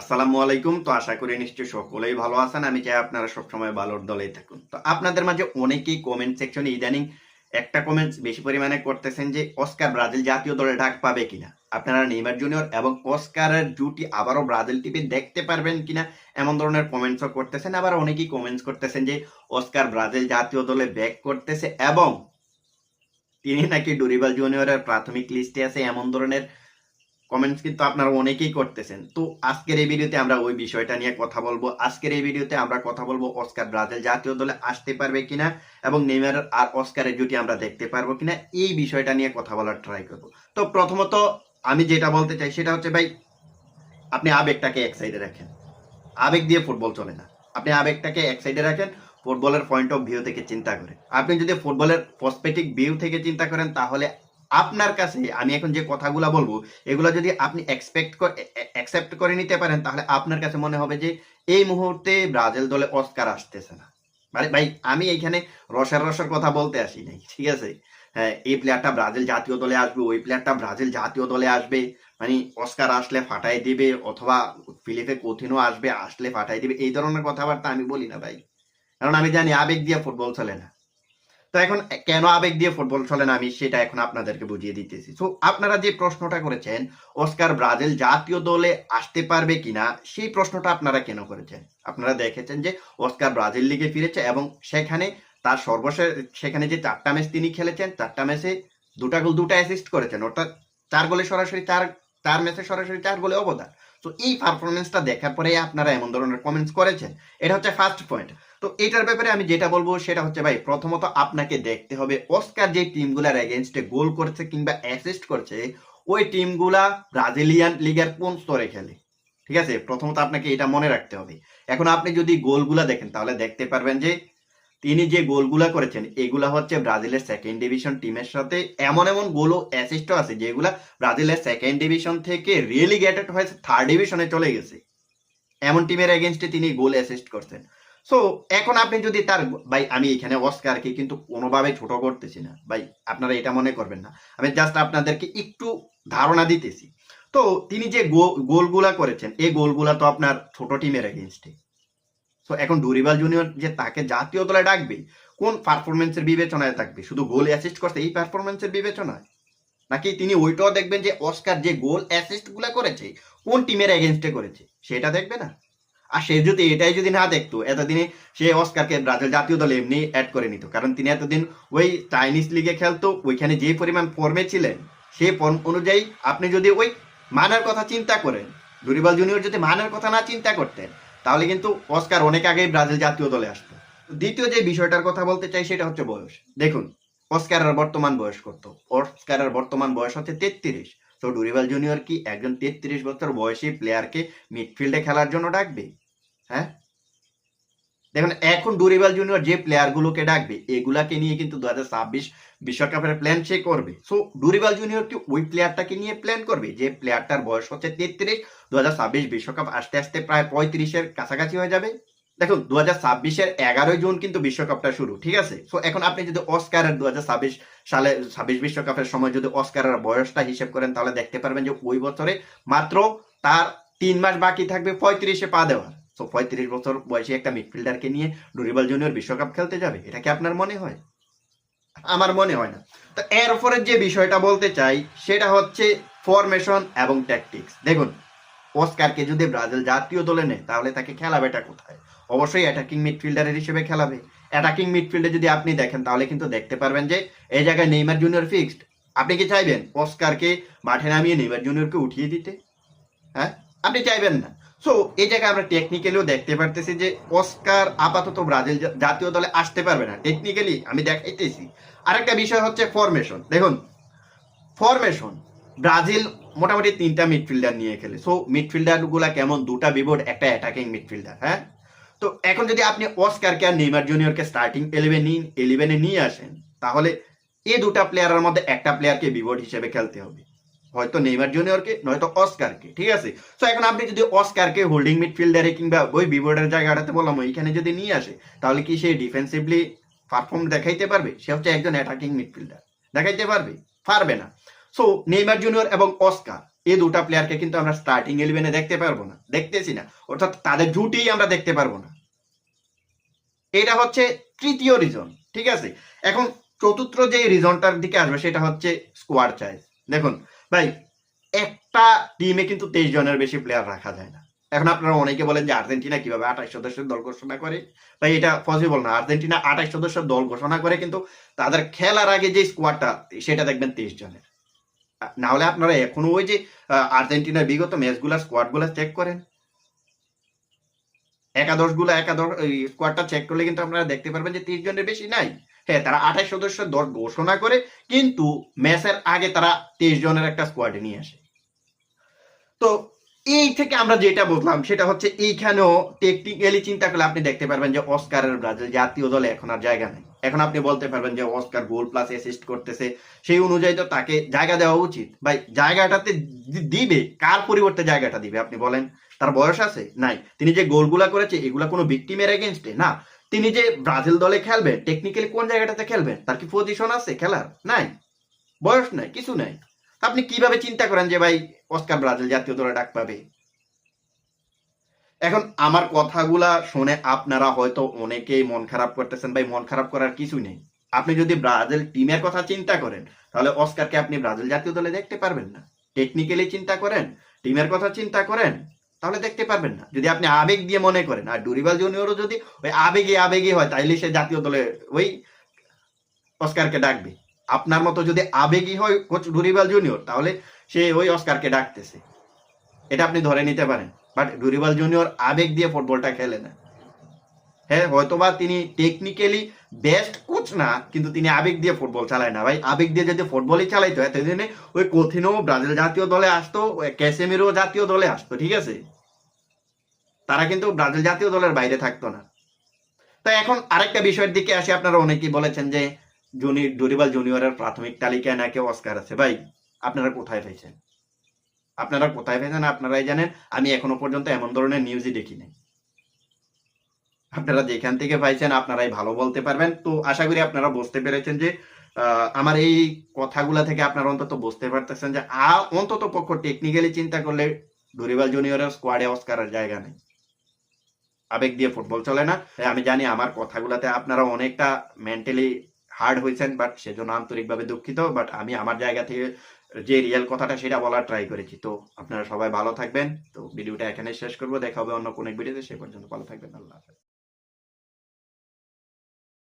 আসসালামু আলাইকুম। তো আশা করি নিশ্চয়ই সকলেই ভালো আছেন। আমি চাই আপনারা সবসময় ভালোর দলেই থাকুন। তো আপনাদের মাঝে অনেকেই কমেন্ট সেকশনে ইদানিং একটা কমেন্টস বেশি পরিমাণে করতেছেন যে, অস্কার ব্রাজিল জাতীয় দলে ডাক পাবে কিনা? আপনারা নেইমার জুনিয়র এবং অস্কারের জুটি আবারও ব্রাজিল টিভি দেখতে পারবেন কিনা এমন ধরনের কমেন্টসও করতেছেন। আবার অনেকেই কমেন্টস করতেছেন যে, অস্কার ব্রাজিল জাতীয় দলে ব্যাক করতেছে এবং তিনি নাকি ডুরিবাল জুনিয়রের প্রাথমিক লিস্টে আছে। এমন ধরনের কমেন্টস কিন্তু আপনারা অনেকেই করতেছেন। তো আজকের এই ভিডিওতে আমরা ওই বিষয়টা নিয়ে কথা বলব। আজকের এই ভিডিওতে আমরা কথা বলব অস্কার ব্রাজিল জাতীয় দলে আসতে পারবে কিনা এবং নেইমার আর অস্কারের জুটি আমরা দেখতে পারব কিনা, এই বিষয়টা নিয়ে কথা বলার ট্রাই করব। তো প্রথমত আমি যেটা বলতে চাই সেটা হচ্ছে ভাই, আপনি আবেগটাকে এক সাইডে রাখেন। আবেগ দিয়ে ফুটবল চলে না। আপনি আবেগটাকে এক সাইডে রাখেন ফুটবলের পয়েন্ট অফ ভিউ থেকে চিন্তা করেন। আপনি যদি ফুটবলের পসপেটিক ভিউ থেকে চিন্তা করেন, তাহলে আপনার কাছে আমি এখন যে কথাগুলো বলব, এগুলো যদি আপনি এক্সপেক্ট অ্যাকসেপ্ট করে নিতে পারেন, তাহলে আপনার কাছে মনে হবে যে এই মুহূর্তে ব্রাজিল দলে অস্কার আসতেছে না। মানে ভাই, আমি এইখানে রসার রসার কথা বলতে আসি নাই, ঠিক আছে? হ্যাঁ এই প্লেয়ারটা ব্রাজিল জাতীয় দলে আসবে, ওই প্লেয়ারটা ব্রাজিল জাতীয় দলে আসবে মানে অস্কার আসলে ফাটাই দিবে, অথবা ফিলিপে কোথিনো আসবে, আসলে ফাটাই দিবে, এই ধরনের কথাবার্তা আমি বলি না ভাই। কারণ আমি জানি আবেগ দিয়ে ফুটবল চলে না। তো এখন কেন আবেগ দিয়ে ফুটবল চলে না আমি সেটা এখন আপনাদেরকে বুঝিয়ে দিতেছি। তো আপনারা যে প্রশ্নটা করেছেন, অস্কার ব্রাজিল জাতীয় দলে আসতে পারবে কিনা? সেই প্রশ্নটা আপনারা কেন করেছেন? আপনারা দেখেছেন যে অস্কার ব্রাজিল লিগে ফিরেছে এবং সেখানে তার সর্বশেষ, সেখানে যে চারটা ম্যাচ তিনি খেলেছেন, চারটা ম্যাচে দুটা গোল, দুটা অ্যাসিস্ট করেছেন। অর্থাৎ চার গোলে সরাসরি চার চার ম্যাচে সরাসরি চার গোলে অবদান। তো এই পারফরমেন্সটা দেখার পরে আপনারা এমন ধরনের কমেন্টস করেছেন। এটা হচ্ছে ফার্স্ট পয়েন্ট তো এটার ব্যাপারে আমি যেটা বলব সেটা হচ্ছে ভাই, প্রথমত আপনাকে দেখতে হবে অস্কার যে টিমগুলার এগেনস্টে গোল করছে কিংবা অ্যাসিস্ট করছে, ওই টিমগুলা ব্রাজিলিয়ান লিগের কোন স্তরে খেলে। ঠিক আছে? প্রথমত আপনাকে এটা মনে রাখতে হবে। এখন আপনি যদি গোলগুলা দেখেন, তাহলে দেখতে পারবেন যে তিনি যে গোলগুলা করেছেন, এগুলা হচ্ছে ব্রাজিলের সেকেন্ড ডিভিশন টিমের সাথে এমন এমন গোলও অ্যাসিস্টও আছে, যেগুলা ব্রাজিলের সেকেন্ড ডিভিশন থেকে রিয়েলিগেটেড হয়েছে থার্ড ডিভিশনে চলে গেছে। এমন টিমের এগেনস্টে তিনি গোল অ্যাসিস্ট করছেন। সো এখন আপনি যদি তার ভাই, আমি এখানে অস্কারকে কিন্তু কোনোভাবে ছোট করতেছি না। ভাই, আপনারা এটা মনে করবেন না। আমি জাস্ট আপনাদেরকে একটু ধারণা দিতেছি। তো, তিনি যে গোলগুলা করেছেন, এই গোলগুলা তো আপনার ছোট টিমের এগেনস্টে তো এখন ডুরিবাল জুনিয়র যে তাকে জাতীয় দলে ডাকবে, কোন পারফরমেন্সের বিবেচনায় থাকবে? শুধু গোল অ্যাসিস্ট করছে, এই পারফরমেন্সের বিবেচনায়? নাকি তিনি ওইটাও দেখবেন যে অস্কার যে গোল অ্যাসিস্টগুলা করেছে, কোন টিমের এগেনস্টে করেছে? সেটা দেখবে না? আর সে যদি এটাই যদি না দেখতো, এতদিনে সে অস্কারকে ব্রাজিল জাতীয় দলে এমনি অ্যাড করে নিত। কারণ তিনি এতদিন ওই চাইনিজ লিগে খেলতো, ওইখানে যে পরিমাণ ফর্মে ছিলেন সেই ফর্ম অনুযায়ী আপনি যদি ওই মানের কথা চিন্তা করেন ডুরিবাল জুনিয়র যদি মানের কথা না চিন্তা করতেন, তাহলে কিন্তু অস্কার অনেক আগেই ব্রাজিল জাতীয় দলে আসতো। দ্বিতীয় যে বিষয়টার কথা বলতে চাই সেটা হচ্ছে বয়স। দেখুন অস্কারের বর্তমান বয়স কত অস্কারের বর্তমান বয়স হচ্ছে তেত্রিশ। তো ডুরিবাল জুনিয়র কি একজন তেত্রিশ বছর বয়সী প্লেয়ারকে মিডফিল্ডে খেলার জন্য ডাকবে? হ্যাঁ? দেখুন, এখন ডুরিবাল জুনিয়র যে প্লেয়ারগুলোকে ডাকবে, এগুলাকে নিয়ে কিন্তু দু হাজার ছাব্বিশ বিশ্বকাপের প্ল্যান সে করবে। সো ডুরিবাল জুনিয়র কি ওই প্লেয়ারটাকে নিয়ে প্ল্যান করবে? যে প্লেয়ারটার বয়স হচ্ছে তেত্রিশ দু হাজার ছাব্বিশ বিশ্বকাপ আস্তে আস্তে প্রায় পঁয়ত্রিশের কাছাকাছি হয়ে যাবে। দেখুন দু হাজার ছাব্বিশের এগারোই জুন কিন্তু বিশ্বকাপটা শুরু, ঠিক আছে? সো এখন আপনি যদি অস্কারের দু হাজার ছাব্বিশ সালে, ছাব্বিশ বিশ্বকাপের সময় যদি অস্কারের বয়সটা হিসেব করেন, তাহলে দেখতে পারবেন যে ওই বছরে মাত্র তার তিন মাস বাকি থাকবে পঁয়ত্রিশে পা দেওয়ার। তো পঁয়ত্রিশ বছর বয়সী একটা মিডফিল্ডারকে নিয়ে ডুরিবাল জুনিয়র বিশ্বকাপ খেলতে যাবে, এটা কি আপনার মনে হয়? আমার মনে হয় না। তো এরপরে যে বিষয়টা বলতে চাই, সেটা হচ্ছে ফরমেশন এবং ট্যাকটিক্স দেখুন অস্কারকে যদি ব্রাজিল জাতীয় দলে নেয়, তাহলে তাকে খেলাবেটা কোথায়? অবশ্যই অ্যাটাকিং মিডফিল্ডারের হিসেবে খেলাবে। অ্যাটাকিং মিডফিল্ডে যদি আপনি দেখেন, তাহলে কিন্তু দেখতে পারবেন যে, এই জায়গায় নেইমার জুনিয়র ফিক্সড আপনি কি চাইবেন অস্কারকে মাঠে নামিয়ে নেইমার জুনিয়রকে উঠিয়ে দিতে? হ্যাঁ? আপনি চাইবেন না। সো জায়গায় আমরা টেকনিক্যালিও দেখতে পারতেছি যে অস্কার আপাতত ব্রাজিল জাতীয় দলে আসতে পারবে না। টেকনিক্যালি আমি দেখাইতেছি। আরেকটা বিষয় হচ্ছে ফরমেশন দেখুন ফরমেশন ব্রাজিল মোটামুটি তিনটা মিডফিল্ডার নিয়ে খেলে। সো মিডফিল্ডারগুলা কেমন? দুটা বিবোর্ড একটা অ্যাটাকিং মিডফিল্ডার হ্যাঁ? তো এখন যদি আপনি অস্কারকে আর নেইমার জুনিয়রকে স্টার্টিং ইলেভেন ইলেভেনে নিয়ে আসেন, তাহলে এই দুটা প্লেয়ারের মধ্যে একটা প্লেয়ারকে বিবোর্ড হিসেবে খেলতে হবে। হয়তো নেইমার জুনিয়রকে, নয়তো অস্কারকে, ঠিক আছে? তো এখন আপনি যদি অস্কারকে হোল্ডিং মিডফিল্ডারে কিংবা ওই বিবোর্ডের জায়গাটাতে বললাম, ওইখানে যদি নিয়ে আসে, তাহলে কি সে ডিফেন্সিভলি পারফর্ম দেখাইতে পারবে? সে হচ্ছে একজন অ্যাটাকিং মিডফিল্ডার দেখাইতে পারবে? পারবে না। সো নেইমার জুনিয়র এবং অস্কার, এই দুটা প্লেয়ারকে কিন্তু আমরা স্টার্টিং ইলেভেনে দেখতে পারব না, দেখতেছি না। অর্থাৎ তাদের জুটেই আমরা দেখতে পারব না। এটা হচ্ছে তৃতীয় রিজন ঠিক আছে? এখন চতুর্থ যে রিজনটার দিকে আসবে, সেটা হচ্ছে স্কোয়াড চাইজ দেখুন ভাই, একটা টিমে কিন্তু তেইশ জনের বেশি প্লেয়ার রাখা যায় না। এখন আপনারা অনেকে বলেন যে আর্জেন্টিনা কীভাবে আঠাশ সদস্যের দল ঘোষণা করে? ভাই, এটা পসিবল না। আর্জেন্টিনা আঠাশ সদস্যের দল ঘোষণা করে, কিন্তু তাদের খেলার আগে যে স্কোয়াডটা সেটা দেখবেন তেইশ জনের। না হলে আপনারা এখনও ওই যে আর্জেন্টিনার বিগত ম্যাচগুলা স্কোয়াডগুলা চেক করেন। একাদশগুলা একাদশ স্কোয়াডটা চেক করলে কিন্তু আপনারা দেখতে পারবেন যে তিরিশ জনের বেশি নাই। হ্যাঁ তারা আঠাশ সদস্য দল ঘোষণা করে কিন্তু ম্যাচের আগে তারা তেইশ জনের একটা স্কোয়াডে নিয়ে আসে। তো এই থেকে আমরা যেটা বুঝলাম, সেটা হচ্ছে এইখানেও টেকনিক্যালি চিন্তা করলে আপনি দেখতে পারবেন যে অস্কারের ব্রাজিল জাতীয় দলে এখন আর জায়গা নেই। এখন আপনি বলতে পারবেন যে অস্কার গোল প্লাস অ্যাসিস্ট করতেছে, সেই অনুযায়ী তো তাকে জায়গা দেওয়া উচিত। ভাই, জায়গাটাতে দিবে, কার পরিবর্তে জায়গাটা দিবে আপনি বলেন? তার বয়স আছে? নাই। তিনি যে গোলগুলা করেছে, এগুলা কোনো ভিক্টিমের এগেনস্টে না। তিনি যে ব্রাজিল দলে খেলবে টেকনিক্যালি কোন জায়গাটাতে খেলবেন তার কি পজিশন আছে খেলার? নাই। বয়স নাই, কিছু নাই। আপনি কীভাবে চিন্তা করেন যে ভাই, অস্কার ব্রাজিল জাতীয় দলে ডাক পাবে? এখন আমার কথাগুলা শুনে আপনারা হয়তো অনেকেই মন খারাপ করতেছেন, ভাই মন খারাপ করার কিছু নেই। আপনি যদি ব্রাজিল টিমের কথা চিন্তা করেন, তাহলে অস্কারকে আপনি ব্রাজিল জাতীয় দলে দেখতে পারবেন না। টেকনিক্যালি চিন্তা করেন টিমের কথা চিন্তা করেন তাহলে দেখতে পারবেন না। যদি আপনি আবেগ দিয়ে মনে করেন, আর ডুরিবাল জুনিয়রও যদি ওই আবেগে আবেগে হয়, তাইলে সে জাতীয় দলে ওই অস্কারকে ডাকবে। আপনার মতো যদি আবেগী হয় কোচ ডুরিবাল জুনিয়র, তাহলে সে ওই অস্কারকে ডাকতেছে। এটা আপনি ধরে নিতে পারেন। বাট ডুরিবাল জুনিয়র আবেগ দিয়ে ফুটবলটা খেলে না। হ্যাঁ হয়তোবা তিনি টেকনিক্যালি বেস্ট কোচ না, কিন্তু তিনি আবেগ দিয়ে ফুটবল চালায় না। ভাই, আবেগ দিয়ে যদি ফুটবলই চালাইতো এতদিনে ওই কঠিনও ব্রাজিল জাতীয় দলে আসতো, ওই ক্যাসেমিরো জাতীয় দলে আসতো, ঠিক আছে? তারা কিন্তু ব্রাজিল জাতীয় দলের বাইরে থাকতো না। তো এখন আরেকটা বিষয়ের দিকে আসি, আপনারা অনেকেই বলেছেন যে জুনি, ডুরিবাল জুনিয়রের প্রাথমিক তালিকায় নাকি অস্কার আছে। ভাই, আপনারা কোথায় পেয়েছেন? আপনারা কোথায় পেয়েছেন? আপনারাই জানেন। আমি এখনও পর্যন্ত এমন ধরনের নিউজই দেখি নাই আপনারা যেখান থেকে পাইছেন, আপনারাই ভালো বলতে পারবেন। তো আশা করি আপনারা বুঝতে পেরেছেন যে আমার এই কথাগুলা থেকে আপনারা অন্তত বুঝতে পারতেছেন যে অন্তত পক্ষ টেকনিক্যালি চিন্তা করলে ডুরিবাল জুনিয়রের স্কোয়াডে অস্কারের জায়গা নেই। আবেগ দিয়ে ফুটবল চলে না। আমি জানি আমার কথাগুলাতে আপনারা অনেকটা মেন্টালি হার্ড হয়েছেন বাট সেজন্য আন্তরিকভাবে দুঃখিত বাট আমি আমার জায়গা থেকে যে রিয়েল কথাটা সেটা বলার ট্রাই করেছি। তো আপনারা সবাই ভালো থাকবেন। তো ভিডিওটা এখানে শেষ করব। দেখা হবে অন্য কোনো ভিডিওতে সে পর্যন্ত ভালো থাকবেন। আল্লাহ হাফেজ।